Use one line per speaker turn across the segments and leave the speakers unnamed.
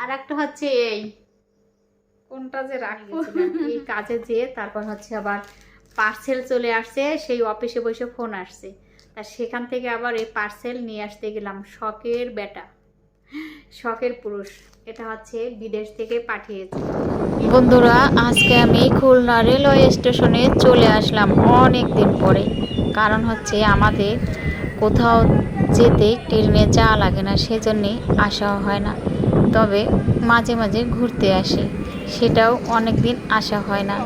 আর একটা হচ্ছে এই। কোনটা যে রাখব? এই কাজে যেয়ে তারপর হচ্ছে আবার পার্সেল চলে আসছে সেই অফিসে বসে ফোন আসছে। তা সেখান থেকে আবার এই পার্সেল নিয়ে আসতে গেলাম শখের বেটা। শখের পুরুষ এটা হচ্ছে বিদেশ থেকে পাঠিয়েছে। বন্ধুরা আজকে আমি খুলনা রেলওয়ে স্টেশনে চলে আসলাম অনেক দিন পরে। কারণ হচ্ছে আমাদের কোথাও যেতে ট্রেনে যাওয়া লাগে না সেজন্যে আসা হয় না। তবে মাঝে মাঝে ঘুরতে আসি। সেটাও অনেক দিন আসা হয় না।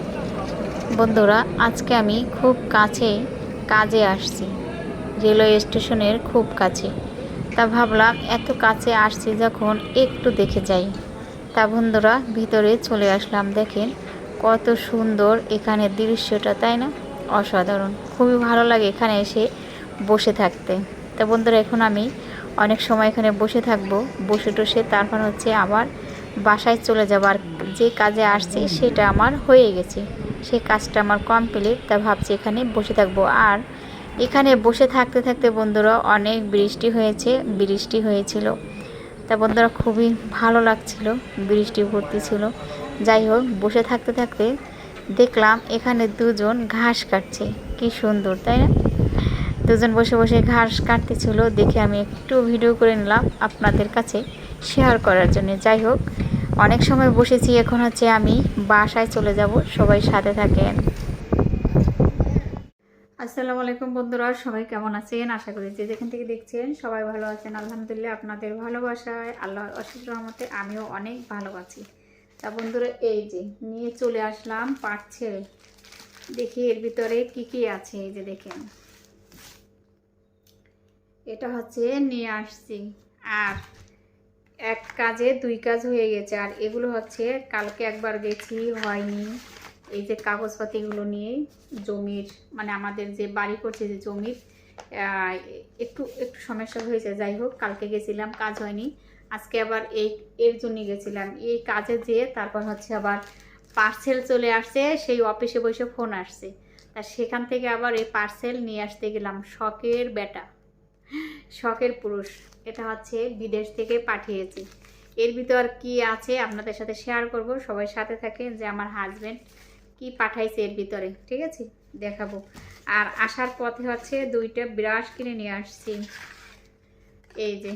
বন্ধুরা, আজকে আমি খুব কাছে কাজে আসছি। রেলওয়ে স্টেশনের খুব কাছে। তা ভাবলাম এত কাছে আসছি যখন একটু দেখে যাই। তা বন্ধুরা, ভিতরে চলে আসলাম। দেখেন কত সুন্দর এখানে দৃশ্যটা, তাই না? অসাধারণ। খুবই ভালো লাগে এখানে এসে বসে থাকতে। তা বন্ধুরা, এখন আমি অনেক সময় এখানে বসে থাকব। বসে টসে তারপর হচ্ছে আবার বাসায় চলে যাবার যে কাজে আসছি সেটা আমার হয়ে গেছে। সেই কাজটা আমার কমপ্লিট তা ভাবছি এখানে বসে থাকব। আর এখানে বসে থাকতে থাকতে বন্ধুরা অনেক বৃষ্টি হয়েছে, বৃষ্টি হয়েছিল। তা বন্ধুরা খুবই ভালো লাগছিল, বৃষ্টি ভর্তি ছিল। যাই হোক, বসে থাকতে থাকতে দেখলাম এখানে দুজন ঘাস কাটছে। কি সুন্দর, তাই না? দুজন বসে বসে ঘাস কাটতেছিল, দেখে আমি একটু ভিডিও করে নিলাম আপনাদের কাছে শেয়ার করার জন্য। যাই হোক, অনেক সময় বসেছি, এখন হচ্ছে আমি বাসায় চলে যাব, সবাই সাথে থাকেন। আসসালামু আলাইকুম বন্ধুরা, সবাই কেমন আছেন? আশা করি যে যেখান থেকে দেখছেন সবাই ভালো আছেন। আলহামদুলিল্লাহ আপনাদের ভালোবাসায়, আল্লাহর অশেষ রহমতে আমিও অনেক ভালো আছি। তা বন্ধুরা, এই যে নিয়ে চলে আসলাম পাচ্ছে দেখি এর ভিতরে কি কি আছে, এই যে দেখেন। এটা হচ্ছে নিয়ে আসছি। আর এক কাজে দুই কাজ হয়ে গেছে। আর এগুলো হচ্ছে কালকে একবার গেছি, হয়নি। এই যে কাগজপাতিগুলো নিয়ে জমির মানে আমাদের যে বাড়ি করছে যে জমির একটু একটু সমস্যা হয়েছে। যাই হোক, কালকে গেছিলাম, কাজ হয়নি। আজকে আবার এই, এর জন্য গেছিলাম। এই কাজে যেয়ে তারপর হচ্ছে আবার পার্সেল চলে আসছে, সেই অফিসে বসে ফোন আসছে। তা সেখান থেকে আবার এই পার্সেল নিয়ে আসতে গেলাম। শখের বেটা। শখের পুরুষ। এটা হচ্ছে বিদেশ থেকে পাঠিয়েছি। এর ভিতর কি আছে আপনাদের সাথে শেয়ার করব। সবাই সাথে থাকেন যে আমার হাজবেন্ড কি পাঠাইছে এর ভিতরে, ঠিক আছে? দেখাবো। আর আসার পথে হচ্ছে দুইটা ব্রাশ কিনে নিয়ে আসছি। এই যে।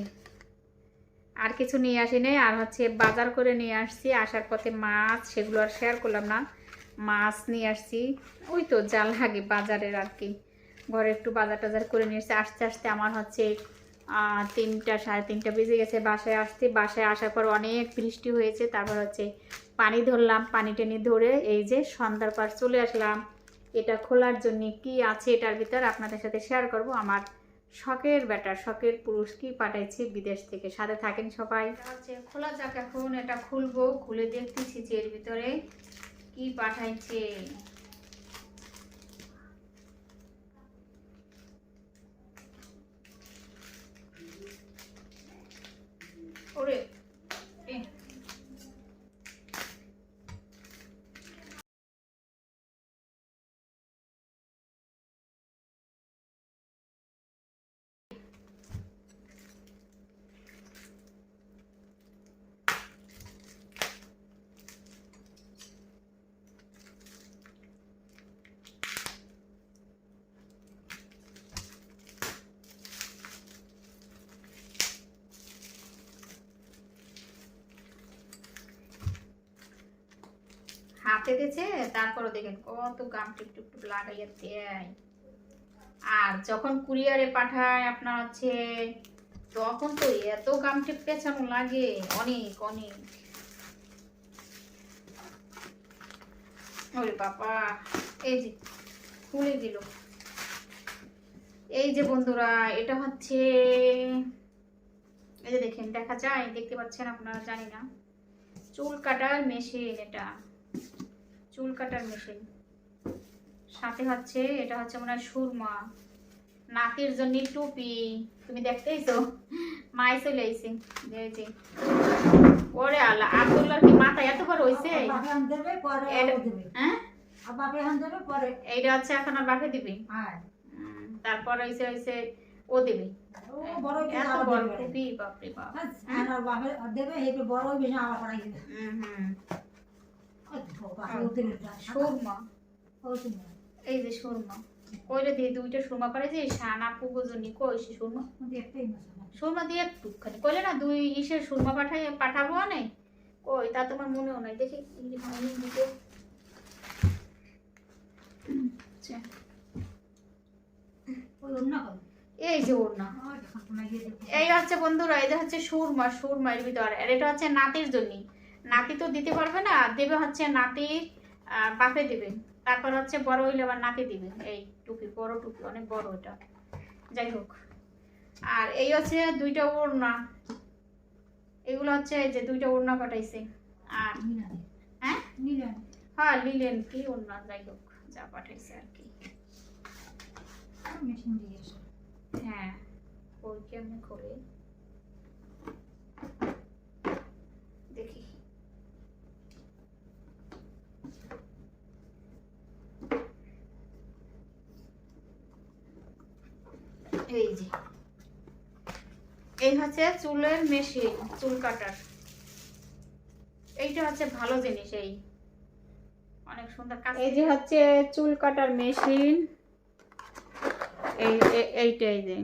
আর কিছু নিয়ে আসি নাই। আর হচ্ছে বাজার করে নিয়ে আসছি। আসার পথে মাছ, সেগুলো আর শেয়ার করলাম না। মাছ নিয়ে আসছি। ওই তো জাল লাগে বাজারের আর কি। ঘরে একটু বাজার টাজার করে নিয়ে এসেছি আস্তে আস্তে আমার হচ্ছে তিনটা, সাড়ে তিনটা বেজে গেছে বাসায় আসতে। বাসায় আসার পর অনেক বৃষ্টি হয়েছে, তারপর হচ্ছে পানি ধরলাম, পানি টেনে ধরে এই যে সন্ধ্যার পর চলে আসলাম। এটা খোলার জন্য কি আছে এটার ভিতর আপনাদের সাথে শেয়ার করব। আমার শখের ব্যাটার, শখের পুরুষ কি পাঠাইছে বিদেশ থেকে? সাথে থাকেন সবাই। হচ্ছে খোলা যাক এখন, এটা খুলবো, খুলে দেখতেছি যে এর ভিতরে কি পাঠাইছে। ওরে এ হাতে দিয়েছে, তারপরে দেখেন কত গাম টুক টুক টুক লাগাইয়া দেয়। আর যখন কুরিয়ারে পাঠায় আপনার হচ্ছে, তখন তো এত গাম টিপ পেছানো লাগে, অনেক অনেক। ওরে বাবা, এই যে খুলে দিল। এই যে বন্ধুরা, এটা হচ্ছে, এই যে দেখেন, দেখা যায়, দেখতে পাচ্ছেন আপনারা, জানি না। চুল কাটার মেশিন এটা। চুল কাটার মেশিন সাথে হচ্ছে এটা হচ্ছে হয় সুরমা। নাকের জন্য টুপি। তুমি দেখতেইছো? মাই চলে আইছে। যে। ওরে আল্লাহ আব্দুল্লাহর কি মাথা এত বড় হইছে? হ্যাঁ? এইটা হচ্ছে এখন আর দিবি।
হ্যাঁ।
তারপর হইছে হইছে ও দেবে। এত বড় টুপি বাপরে বাপ।
বাপে দেবে বড় বেশি আবার
হুম। হুম
ওই তো বাপে উঠতে দিবে
সুরমা এই যে সুরমা। কইলে দিয়ে দুইটা সুরমা করে যে সানা পুগোজনি কই সে সুরমা।
দেখতেই না
সুরমা দিয়ে কইলে না দুই ইসের সুরমা পাঠাই পাঠাবো নাই কই তা তোমার মনেও নাই। দেখি এই আচ্ছা, এই যে হচ্ছে বন্ধুরা এই যে হচ্ছে সুরমা সুরমা এর ভিতর। আর এটা হচ্ছে নাতির জন্য। নাতি তো দিতে পারবে না দেবে হচ্ছে নাতি বাপে দিবে। তারপর হচ্ছে বড় হইলে আবার নাতি দিবে। এই টুপি বড় টুপি অনেক বড় এটা। যাই হোক। আর এই হচ্ছে দুইটা ওড়না। এগুলো হচ্ছে এই যে দুইটা ওড়না পাঠাইছে। আর হ্যাঁ? হ্যাঁ লিলেন কি ওড়না যাই হোক যা পাঠাইছে আর কি। হ্যাঁ ওই কেমনে করে দেখি এই যে এই হচ্ছে চুলের মেশিন চুল কাটার। এইটা হচ্ছে ভালো জিনিস এই। অনেক সুন্দর কাজ। এই যে হচ্ছে চুল কাটার মেশিন এই এইটাই যে।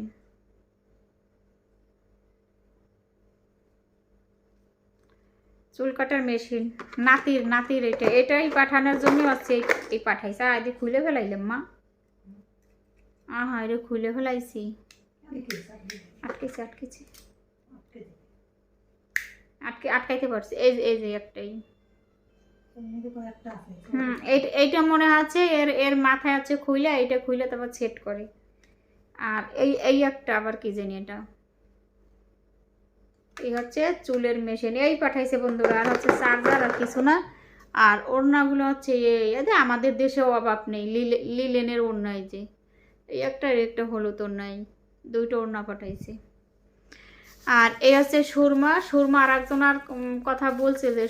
চুল কাটার মেশিন নাতির নাতির এটা এটাই পাঠানোর জন্য হচ্ছে এই- এই পাঠাইছে। আর এদিকে খুলে ফেলাইলাম মা। আহা এটা খুলে ফেলাইছি। আটকেছে আটকেছে। আটকে আটকাইতে পারছি। এই এই যে একটাই। হুম এই- এইটা মনে আছে এর এর মাথায় আছে খুইলে এইটা খুইলে তারপর সেট করে। আর এই এই একটা আবার কি জানি এটা? এই হচ্ছে চুলের মেশিন। এই পাঠাইছে বন্ধুরা আর হচ্ছে চার্জার আর কিছু না। আর ওড়নাগুলো হচ্ছে এই আমাদের দেশেও অভাব নেই লিলে লিলেনের ওড়না যে। এই একটা একটা হলুদ ওড়নাই। দুইটা ওড়না পাঠাইছে। আর এই হচ্ছে সুরমা সুরমা আর একজন আর কথা বলছে যে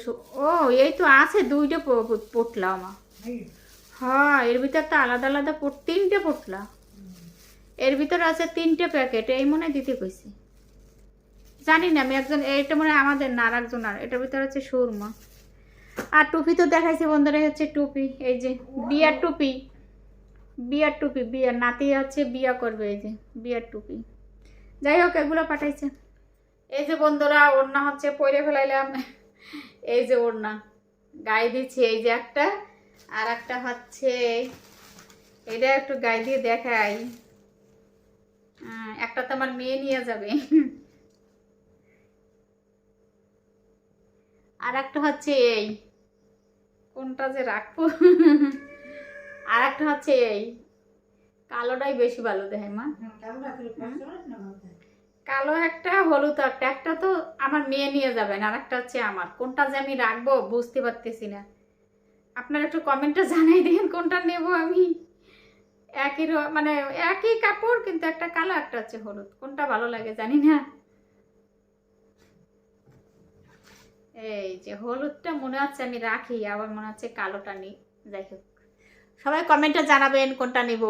ও, এই তো আছে দুইটা পোটলা আমার। হ্যাঁ এর ভিতর তো আলাদা আলাদা তিনটে পোটলা। এর ভিতর আছে তিনটে প্যাকেট, এই মনে দিতে কইছি। জানি না, আমি একজন, এইটা মনে আমাদের না আর একজন আর, এটার ভিতর হচ্ছে সুরমা। আর টুপি তো দেখাইছি বন্ধুরা হচ্ছে টুপি, এই যে, বিয়ার টুপি। বিয়ার টুপি, বিয়ার নাতি হচ্ছে বিয়া করবে এই যে, বিয়ার টুপি। যাই হোক, এগুলো পাঠাইছে। এই যে বন্ধুরা, ওড়না হচ্ছে পরে ফেলাইলাম। এই যে ওড়না, গায়ে দিচ্ছি এই যে একটা, আর একটা হচ্ছে, এটা একটু গায়ে দিয়ে দেখাই। একটা তো আমার মেয়ে নিয়ে যাবে। আর একটা হচ্ছে এই, কোনটা যে রাখব? হচ্ছে এই কালোটাই বেশি ভালো দেখে মা। কালো একটা হলুদ একটা একটা তো আমার মেয়ে নিয়ে যাবেন আর একটা হচ্ছে আমার। কোনটা যে আমি রাখব বুঝতে পারতেছি না। আপনারা একটু কমেন্টে জানাই দিন কোনটা নেব আমি। একই মানে একই কাপড় কিন্তু একটা কালো একটা হচ্ছে হলুদ। কোনটা ভালো লাগে জানি না। এই যে হলুদটা মনে হচ্ছে আমি রাখি আবার মনে হচ্ছে কালোটা নিই। যাই হোক। সবাই কমেন্টে জানাবেন কোনটা নেব।